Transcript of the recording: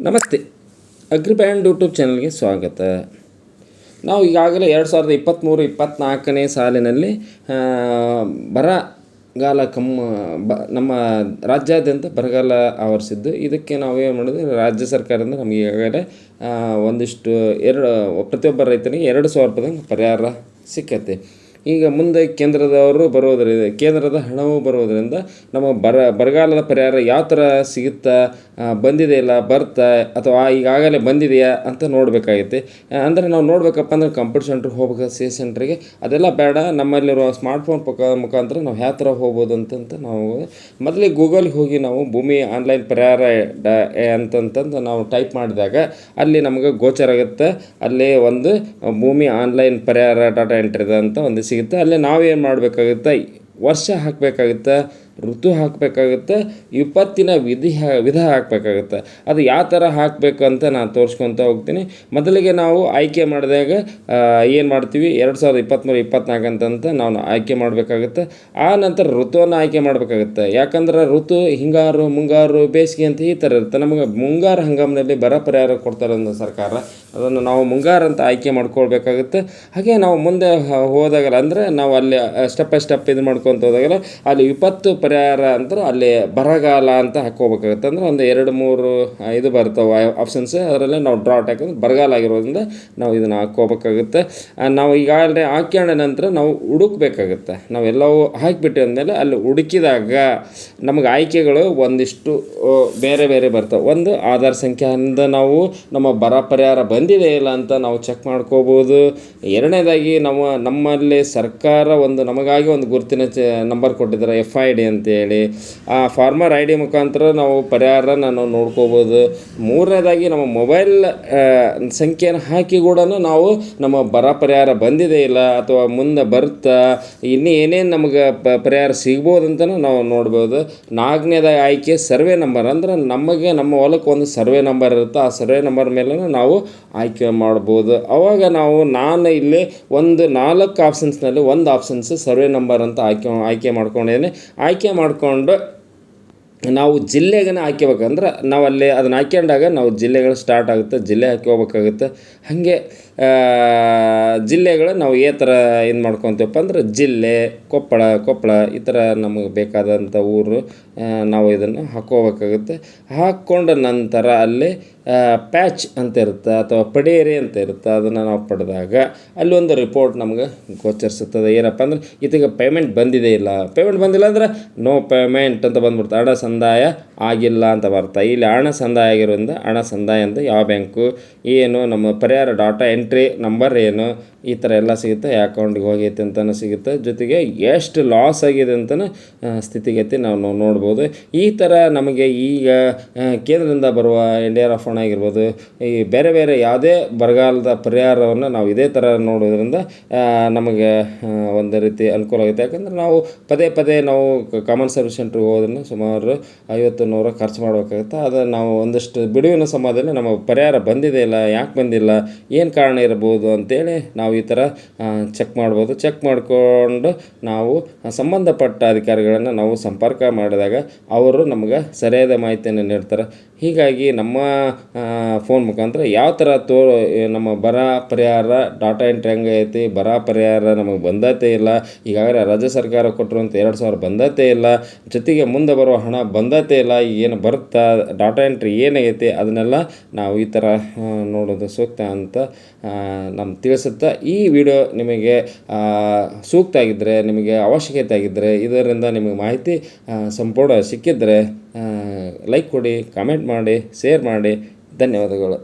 ನಮಸ್ತೆ. ಅಗ್ರಿಬ್ಯಾಂಡ್ ಯೂಟ್ಯೂಬ್ ಚಾನಲ್ಗೆ ಸ್ವಾಗತ. ನಾವು ಈಗಾಗಲೇ ಎರಡು ಸಾವಿರದ ಇಪ್ಪತ್ತ್ಮೂರು ಇಪ್ಪತ್ತ್ನಾಲ್ಕನೇ ಸಾಲಿನಲ್ಲಿ ಬರಗಾಲ ಕಮ್ಮ ಬ, ನಮ್ಮ ರಾಜ್ಯಾದ್ಯಂತ ಬರಗಾಲ ಆವರಿಸಿದ್ದು. ಇದಕ್ಕೆ ನಾವು ಏನು ಮಾಡಿದ್ವಿ? ರಾಜ್ಯ ಸರ್ಕಾರದಿಂದ ನಮಗೆ ಈಗಾಗಲೇ ಒಂದಿಷ್ಟು ಎರಡು, ಪ್ರತಿಯೊಬ್ಬ ರೈತನಿಗೆ ಎರಡು ಸಾವಿರ ರೂಪಾಯಿದಂಗೆ ಪರಿಹಾರ ಸಿಕ್ಕತ್ತೆ. ಈಗ ಮುಂದೆ ಕೇಂದ್ರದವರು ಬರೋದರಿಂದ, ಕೇಂದ್ರದ ಹಣವು ಬರೋದರಿಂದ ನಮ್ಮ ಬರ, ಬರಗಾಲದ ಪರಿಹಾರ ಯಾವ ಥರ ಸಿಗುತ್ತಾ ಬಂದಿದೆ ಇಲ್ಲ, ಬರ್ತಾ, ಅಥವಾ ಈಗಾಗಲೇ ಬಂದಿದೆಯಾ ಅಂತ ನೋಡಬೇಕಾಗೈತೆ ಅಂದರೆ ನಾವು ನೋಡಬೇಕಪ್ಪ ಅಂದ್ರೆ ಕಂಪ್ಯೂಟರ್ ಸೆಂಟ್ರಿಗೆ ಹೋಗ್ಬೇಕು, ಸಿ ಎಸ್ ಸೆಂಟ್ರಿಗೆ. ಅದೆಲ್ಲ ಬೇಡ, ನಮ್ಮಲ್ಲಿರುವ ಸ್ಮಾರ್ಟ್ಫೋನ್ ಪಕ್ಕ ಮುಖಾಂತರ ನಾವು ಯಾವ ಥರ ಹೋಗ್ಬೋದು ಅಂತಂತ ನಾವು ಮೊದಲಿಗೆ ಗೂಗಲ್ಗೆ ಹೋಗಿ ನಾವು ಭೂಮಿ ಆನ್ಲೈನ್ ಪರಿಹಾರ ಅಂತಂತಂದು ನಾವು ಟೈಪ್ ಮಾಡಿದಾಗ ಅಲ್ಲಿ ನಮಗೆ ಗೋಚರ ಆಗುತ್ತೆ. ಅಲ್ಲಿ ಒಂದು ಭೂಮಿ ಆನ್ಲೈನ್ ಪರಿಹಾರ ಡಾಟಾ ಎಂಟ್ರಿದೆ ಅಂತ ಒಂದು ಸಿಗುತ್ತೆ. ಅಲ್ಲೇ ನಾವೇನು ಮಾಡಬೇಕಾಗುತ್ತೆ? ವರ್ಷ ಹಾಕಬೇಕಾಗುತ್ತೆ. ಋತು ಹಾಕಬೇಕಾಗುತ್ತೆ, ವಿಪತ್ತಿನ ವಿಧಿ ವಿಧ ಹಾಕಬೇಕಾಗುತ್ತೆ. ಅದು ಯಾವ ಥರ ಹಾಕಬೇಕು ಅಂತ ನಾನು ತೋರಿಸ್ಕೊತ ಹೋಗ್ತೀನಿ. ಮೊದಲಿಗೆ ನಾವು ಆಯ್ಕೆ ಮಾಡಿದಾಗ ಏನು ಮಾಡ್ತೀವಿ? ಎರಡು ಸಾವಿರದ ಇಪ್ಪತ್ತ್ಮೂರು ಇಪ್ಪತ್ತ್ನಾಲ್ಕು ಅಂತಂತ ನಾವು ಆಯ್ಕೆ ಮಾಡಬೇಕಾಗುತ್ತೆ. ಆ ನಂತರ ಋತುವನ್ನು ಆಯ್ಕೆ ಮಾಡಬೇಕಾಗುತ್ತೆ. ಯಾಕಂದ್ರೆ ಋತು, ಹಿಂಗಾರು, ಮುಂಗಾರು, ಬೇಸಿಗೆ ಅಂತ ಈ ಥರ ಇರುತ್ತೆ. ನಮಗೆ ಮುಂಗಾರು ಹಂಗಾಮಿನಲ್ಲಿ ಬರ ಪರಿಹಾರ ಕೊಡ್ತಾರೆ ಅಂದ್ರೆ ಸರ್ಕಾರ. ಅದನ್ನು ನಾವು ಮುಂಗಾರು ಅಂತ ಆಯ್ಕೆ ಮಾಡ್ಕೊಳ್ಬೇಕಾಗುತ್ತೆ. ಹಾಗೆ ನಾವು ಮುಂದೆ ಹೋದಾಗಲ್ಲ ಅಂದರೆ ನಾವು ಅಲ್ಲಿ ಸ್ಟೆಪ್ ಬೈ ಸ್ಟೆಪ್ ಇದು ಮಾಡ್ಕೊತ ಹೋದಾಗಲ್ಲ ಅಲ್ಲಿ ವಿಪತ್ತು ಪರಿಹಾರ ಅಂತ ಅಲ್ಲಿ ಬರಗಾಲ ಅಂತ ಹಾಕೋಬೇಕಾಗುತ್ತೆ ಅಂದ್ರೆ ಒಂದು ಎರಡು ಮೂರು ಇದು ಬರ್ತವೆ ಆಪ್ಷನ್ಸ್ ಅದರಲ್ಲೇ ನಾವು ಡ್ರಾಟ್ ಹಾಕಿದ್ರೆ ಬರಗಾಲ ಆಗಿರೋದ್ರಿಂದ ನಾವು ಇದನ್ನು ಹಾಕ್ಕೋಬೇಕಾಗುತ್ತೆ. ಆ, ನಾವು ಈಗಾಗಲೇ ಹಾಕ್ಕೊಂಡ ನಂತರ ನಾವು ಹುಡುಕ್ಬೇಕಾಗುತ್ತೆ. ನಾವೆಲ್ಲವೂ ಹಾಕಿಬಿಟ್ಟು ಅಂದಮೇಲೆ ಅಲ್ಲಿ ಹುಡುಕಿದಾಗ ನಮಗೆ ಆಯ್ಕೆಗಳು ಒಂದಿಷ್ಟು ಬೇರೆ ಬೇರೆ ಬರ್ತವೆ. ಒಂದು ಆಧಾರ್ ಸಂಖ್ಯೆಯಿಂದ ನಾವು ನಮ್ಮ ಬರ ಪರಿಹಾರ ಬಂದಿದೆ ಇಲ್ಲ ಅಂತ ನಾವು ಚೆಕ್ ಮಾಡ್ಕೋಬೋದು. ಎರಡನೇದಾಗಿ ನಮ್ಮ ನಮ್ಮಲ್ಲಿ ಸರ್ಕಾರ ಒಂದು ನಮಗಾಗಿ ಒಂದು ಗುರುತಿನ ಚ ನಂಬರ್ ಕೊಟ್ಟಿದ್ದಾರೆ ಎಫ್ ಐ ಡಿ ಅಂತೇಳಿ. ಆ ಫಾರ್ಮರ್ ಐ ಡಿ ಮುಖಾಂತರ ನಾವು ಪರಿಹಾರನ ನಾವು ನೋಡ್ಕೋಬೋದು. ಮೂರನೇದಾಗಿ ನಮ್ಮ ಮೊಬೈಲ್ ಸಂಖ್ಯೆಯನ್ನು ಹಾಕಿ ಕೂಡ ನಾವು ನಮ್ಮ ಬರ ಪರಿಹಾರ ಬಂದಿದೆ ಇಲ್ಲ ಅಥವಾ ಮುಂದೆ ಬರುತ್ತಾ ಇನ್ನೂ ಏನೇನು ನಮಗೆ ಪರಿಹಾರ ಸಿಗ್ಬೋದು ಅಂತಲೂ ನಾವು ನೋಡ್ಬೋದು. ನಾಲ್ಕನೇದಾಗಿ ಆಯ್ಕೆ ಸರ್ವೆ ನಂಬರ್ ಅಂದ್ರೆ ನಮಗೆ ನಮ್ಮ ಹೊಲಕ್ಕೆ ಒಂದು ಸರ್ವೆ ನಂಬರ್ ಇರುತ್ತೆ. ಆ ಸರ್ವೆ ನಂಬರ್ ಮೇಲೆ ನಾವು ಆಯ್ಕೆ ಮಾಡ್ಬೋದು. ಅವಾಗ ನಾವು ನಾನು ಇಲ್ಲಿ ಒಂದು ನಾಲ್ಕು ಆಪ್ಷನ್ಸ್ನಲ್ಲಿ ಒಂದು ಆಪ್ಷನ್ಸ್ ಸರ್ವೆ ನಂಬರ್ ಅಂತ ಆಯ್ಕೆ ಆಯ್ಕೆ ಮಾಡ್ಕೊಂಡಿದ್ದೀನಿ ಆಯ್ಕೆ ಮಾಡಿಕೊಂಡು ನಾವು ಜಿಲ್ಲೆಗನ ಹಾಕ್ಯಬೇಕಂದ್ರೆ ನಾವು ಅಲ್ಲಿ ಅದನ್ನ ಹಾಕ್ಯಂಡಾಗ ನಾವು ಜಿಲ್ಲೆಗಳು ಸ್ಟಾರ್ಟ್ ಆಗುತ್ತೆ, ಜಿಲ್ಲೆ ಹಾಕ್ಕೋಬೇಕಾಗುತ್ತೆ ಹಾಗೆ ಜಿಲ್ಲೆಗಳು ನಾವು ಏ ಥರ ಏನು ಮಾಡ್ಕೊತೀವಪ್ಪ ಅಂದ್ರೆ ಜಿಲ್ಲೆ, ಕೊಪ್ಪಳ ಕೊಪ್ಪಳ ಈ ಥರ ನಮಗೆ ಬೇಕಾದಂಥ ಊರು ನಾವು ಇದನ್ನು ಹಾಕ್ಕೋಬೇಕಾಗುತ್ತೆ ಹಾಕ್ಕೊಂಡ ನಂತರ ಅಲ್ಲಿ ಪ್ಯಾಚ್ ಅಂತ ಇರುತ್ತೆ ಅಥವಾ ಪಡೇರಿ ಅಂತ ಇರುತ್ತೆ ಅದನ್ನು ನಾವು ಪಡೆದಾಗ ಅಲ್ಲಿ ಒಂದು ರಿಪೋರ್ಟ್ ನಮ್ಗೆ ಗೋಚರಿಸುತ್ತದೆ. ಏನಪ್ಪ ಅಂದ್ರೆ, ಇದೀಗ ಪೇಮೆಂಟ್ ಬಂದಿದೆ ಇಲ್ಲ. ಪೇಮೆಂಟ್ ಬಂದಿಲ್ಲ ಅಂದ್ರೆ ನೋ ಪೇಮೆಂಟ್ ಅಂತ ಬಂದ್ಬಿಡ್ತು. ಹಣ ಸಂದಾಯ ಆಗಿಲ್ಲ ಅಂತ ಬರ್ತಾ ಇಲ್ಲಿ ಹಣ ಸಂದಾಯ ಆಗಿರೋದ್ರಿಂದ ಹಣ ಸಂದಾಯ ಅಂತ ಯಾವ ಬ್ಯಾಂಕು, ಏನು, ನಮ್ಮ ಪರಿಹಾರ ಡಾಟಾ ಎಂಟ್ರಿ ನಂಬರ್ ಏನು, ಈ ಥರ ಎಲ್ಲ ಸಿಗುತ್ತೆ ಅಕೌಂಟಿಗೆ ಹೋಗೈತೆ ಅಂತಲೂ ಸಿಗುತ್ತೆ. ಜೊತೆಗೆ ಎಷ್ಟು ಲಾಸ್ ಆಗಿದೆ ಅಂತಲೂ ಸ್ಥಿತಿಗತಿ ನಾವು ನೋಡ್ಬೋದು. ಈ ಥರ ನಮಗೆ ಈಗ ಕೇಂದ್ರದಿಂದ ಬರುವ ಇಂಡಿಯಾ ಹಣ ಆಗಿರ್ಬೋದು, ಈ ಬೇರೆ ಬೇರೆ ಯಾವುದೇ ಬರಗಾಲದ ಪರಿಹಾರವನ್ನು ನಾವು ಇದೇ ಥರ ನೋಡೋದ್ರಿಂದ ನಮಗೆ ಒಂದು ರೀತಿ ಅನುಕೂಲ ಆಗುತ್ತೆ. ಯಾಕಂದರೆ ನಾವು ಪದೇ ಪದೇ ನಾವು ಕಾಮನ್ ಸರ್ವಿಸ್ ಸೆಂಟ್ರಿಗೆ ಹೋದ್ರೂ ಸುಮಾರು ಐವತ್ತು ನೂರು ಖರ್ಚು ಮಾಡಬೇಕಾಗುತ್ತೆ? ಅದು ನಾವು ಒಂದಷ್ಟು ಬಿಡುವಿನ ಸಮಯದಲ್ಲಿ ನಮ್ಮ ಪರಿಹಾರ ಬಂದಿದೆ ಇಲ್ಲ, ಯಾಕೆ ಬಂದಿಲ್ಲ, ಏನು ಕಾರಣ ಇರ್ಬೋದು ಅಂತೇಳಿ ನಾವು ಈ ಥರ ಚೆಕ್ ಮಾಡ್ಬೋದು. ಚೆಕ್ ಮಾಡಿಕೊಂಡು ನಾವು ಸಂಬಂಧಪಟ್ಟ ಅಧಿಕಾರಿಗಳನ್ನು ನಾವು ಸಂಪರ್ಕ ಮಾಡಿದಾಗ ಅವರು ನಮಗೆ ಸರಿಯಾದ ಮಾಹಿತಿಯನ್ನು ನೀಡ್ತಾರೆ. ಹೀಗಾಗಿ ನಮ್ಮ ಫೋನ್ ಮುಖಾಂತರ ಯಾವ ಥರ ತೋ ನಮ್ಮ ಬರ ಪರಿಹಾರ ಡಾಟಾ ಎಂಟ್ರಿ ಹೆಂಗೆ ಐತಿ, ಬರ ಪರಿಹಾರ ನಮಗೆ ಬಂದತೆ ಇಲ್ಲ, ಈಗಾಗಲೇ ರಾಜ್ಯ ಸರ್ಕಾರ ಕೊಟ್ಟಿರುವಂಥ ಎರಡು ಸಾವಿರ ಬಂದತೆ ಇಲ್ಲ, ಜೊತೆಗೆ ಮುಂದೆ ಬರುವ ಹಣ ಬಂದತೆ ಇಲ್ಲ ಏನು ಬರುತ್ತಾ ಡಾಟಾ ಎಂಟ್ರಿ ಏನಾಗೈತಿ, ಅದನ್ನೆಲ್ಲ ನಾವು ಈ ಥರ ನೋಡೋದು ಸೂಕ್ತ ಅಂತ ನಮ್ಮ ತಿಳಿಸುತ್ತಾ ಈ ವಿಡಿಯೋ ನಿಮಗೆ ಸೂಕ್ತ ಆಗಿದ್ದರೆ ನಿಮಗೆ ಅವಶ್ಯಕತೆ ಆಗಿದ್ದರೆ ಇದರಿಂದ ನಿಮಗೆ ಮಾಹಿತಿ ಸಂಪೂರ್ಣ ಸಿಕ್ಕಿದ್ದರೆ ಲೈಕ್ ಕೊಡಿ ಕಾಮೆಂಟ್ ಮಾಡಿ ಶೇರ್ ಮಾಡಿ, ಧನ್ಯವಾದಗಳು.